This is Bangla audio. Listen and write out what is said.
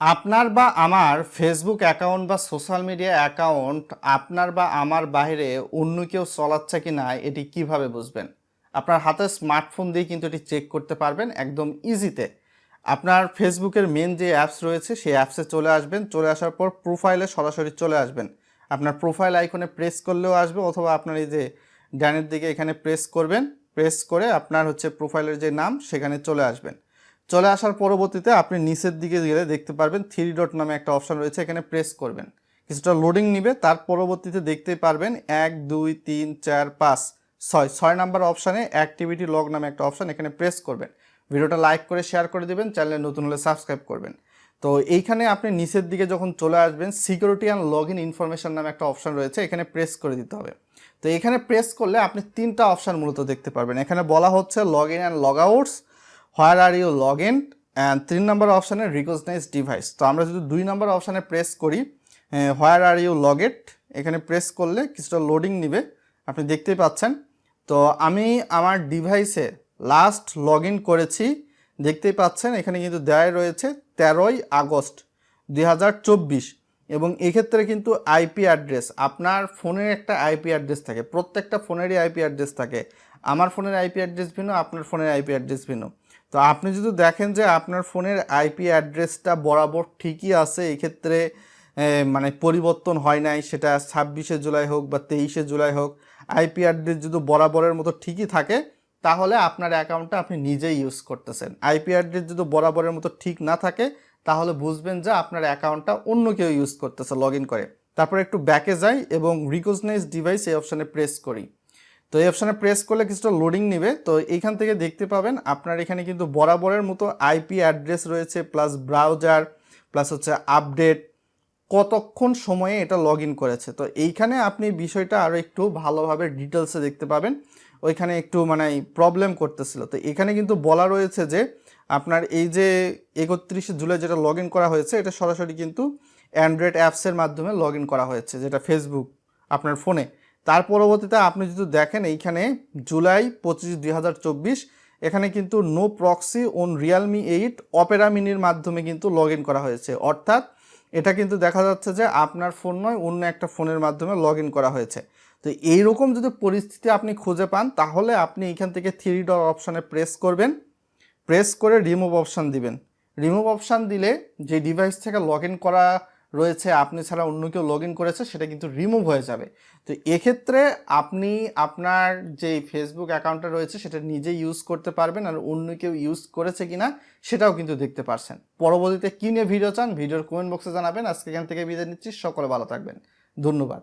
আপনার বা আমার ফেসবুক অ্যাকাউন্ট বা সোশ্যাল মিডিয়া অ্যাকাউন্ট আপনার বা আমার বাইরে অন্য কেউ চলাচ্ছে কি না এটি কীভাবে বুঝবেন? আপনার হাতে স্মার্টফোন দিয়ে কিন্তু এটি চেক করতে পারবেন একদম ইজিতে আপনার ফেসবুকের মেন যে অ্যাপস রয়েছে সেই অ্যাপসে চলে আসবেন, চলে আসার পর প্রোফাইলে সরাসরি চলে আসবেন। আপনার প্রোফাইল আইকনে প্রেস করলেও আসবে অথবা আপনার এই যে ডানের দিকে এখানে প্রেস করবেন প্রেস করে আপনার হচ্ছে প্রোফাইলের যে নাম সেখানে চলে আসবেন। চলে আসার পরবর্তীতে আপনি নিচের দিকে গেলে দেখতে পারবেন থ্রি ডট নামে একটা অপশন রয়েছে, এখানে প্রেস করবেন। কিছুটা লোডিং নিবে, তার পরবর্তীতে দেখতে পারবেন এক, দুই, তিন, চার, পাঁচ, ছয়। ছয় নাম্বার অপশানে অ্যাক্টিভিটি লগ নামে একটা অপশান এখানে প্রেস করবেন। ভিডিওটা লাইক করে শেয়ার করে দেবেন চ্যানেলে নতুন হলে সাবস্ক্রাইব করবেন। তো এইখানে আপনি নিচের দিকে যখন চলে আসবেন security and log in information নামে একটা অপশন রয়েছে, এখানে প্রেস করে দিতে হবে। তো এখানে প্রেস করলে আপনি তিনটা অপশান মূলত দেখতে পারবেন। এখানে বলা হচ্ছে log in and log outs where are you log in and তিন নম্বর অপশানে রিকগনাইজ ডিভাইস তো আমরা যদি দুই নম্বর অপশানে প্রেস করি where are you log it এখানে প্রেস করলে কিছুটা লোডিং নিবে। আপনি দেখতেই পাচ্ছেন। তো আমি আমার ডিভাইসে লাস্ট লগ ইন করেছি। দেখতেই পাচ্ছেন, এখানে কিন্তু দেয় রয়েছে তেরোই আগস্ট দুই হাজার চব্বিশ। এবং এক্ষেত্রে কিন্তু আইপি অ্যাড্রেস আপনার ফোনের একটা আইপি অ্যাড্রেস থাকে। প্রত্যেকটা ফোনেরই আইপি অ্যাড্রেস থাকে। আমার ফোনের আইপি অ্যাড্রেস ভিন্ন, আপনার ফোনের আইপি অ্যাড্রেস ভিন্ন। তো আপনি যদি দেখেন যে আপনার ফোনের আইপি অ্যাড্রেসটা বরাবর ঠিকই আছে, এক্ষেত্রে মানে পরিবর্তন হয় নাই, সেটা ছাব্বিশে জুলাই হোক বা তেইশে জুলাই হোক আইপি অ্যাড্রেস যদি বরাবরের মতো ঠিকই থাকে, তাহলে আপনার অ্যাকাউন্টটা আপনি নিজেই ইউজ করতেছেন। আইপি অ্যাড্রেস যদি বরাবরের মতো ঠিক না থাকে, তাহলে বুঝবেন যে আপনার অ্যাকাউন্টটা অন্য কেউ ইউজ করতেছে, লগ করে। তারপর একটু ব্যাকে যাই এবং রিকগনাইজ ডিভাইস এই অপশানে প্রেস করি। তো এই অপশানে প্রেস করলে কিছুটা লোডিং নেবে। তো এইখান থেকে দেখতে পাবেন আপনার এখানে কিন্তু বরাবরের মতো আইপি অ্যাড্রেস রয়েছে প্লাস ব্রাউজার প্লাস হচ্ছে আপডেট কতক্ষণ সময়ে এটা লগ করেছে। তো এইখানে আপনি বিষয়টা আরও একটু ভালোভাবে ডিটেলসে দেখতে পাবেন। ওইখানে একটু মানে প্রবলেম করতেছিল। তো এখানে কিন্তু বলা রয়েছে যে আপনার এই যে একত্রিশে জুলাই যেটা লগ করা হয়েছে, এটা সরাসরি কিন্তু অ্যান্ড্রয়েড অ্যাপসের মাধ্যমে লগ করা হয়েছে, যেটা ফেসবুক আপনার ফোনে তার পরবর্তীতে আপনি যদি দেখেন এইখানে জুলাই পঁচিশ দুই এখানে কিন্তু no proxy on Realme eight Opera মিনির মাধ্যমে কিন্তু লগ করা হয়েছে। অর্থাৎ এটা কিন্তু দেখা যাচ্ছে যে আপনার ফোন নয়, অন্য একটা ফোনের মাধ্যমে লগ করা হয়েছে। তো এইরকম যদি পরিস্থিতি আপনি খুঁজে পান, তাহলে আপনি এখান থেকে থ্রি ডট অপশানে প্রেস করবেন। প্রেস করে রিমুভ অপশান দিবেন। রিমুভ অপশান দিলে যে ডিভাইস থেকে লগ করা রয়েছে, আপনি ছাড়া অন্য কেউ লগ ইন করেছে, সেটা কিন্তু রিমুভ হয়ে যাবে। তো এক্ষেত্রে আপনি আপনার যে ফেসবুক অ্যাকাউন্টটা রয়েছে, সেটা নিজে ইউজ করতে পারবেন আর অন্য কেউ ইউজ করেছে কি না সেটাও কিন্তু দেখতে পারছেন। পরবর্তীতে কী নিয়ে ভিডিও চান ভিডিওর কমেন্ট বক্সে জানাবেন। আজকে এখান থেকে বিদায় নিচ্ছি। সকলে ভালো থাকবেন। ধন্যবাদ।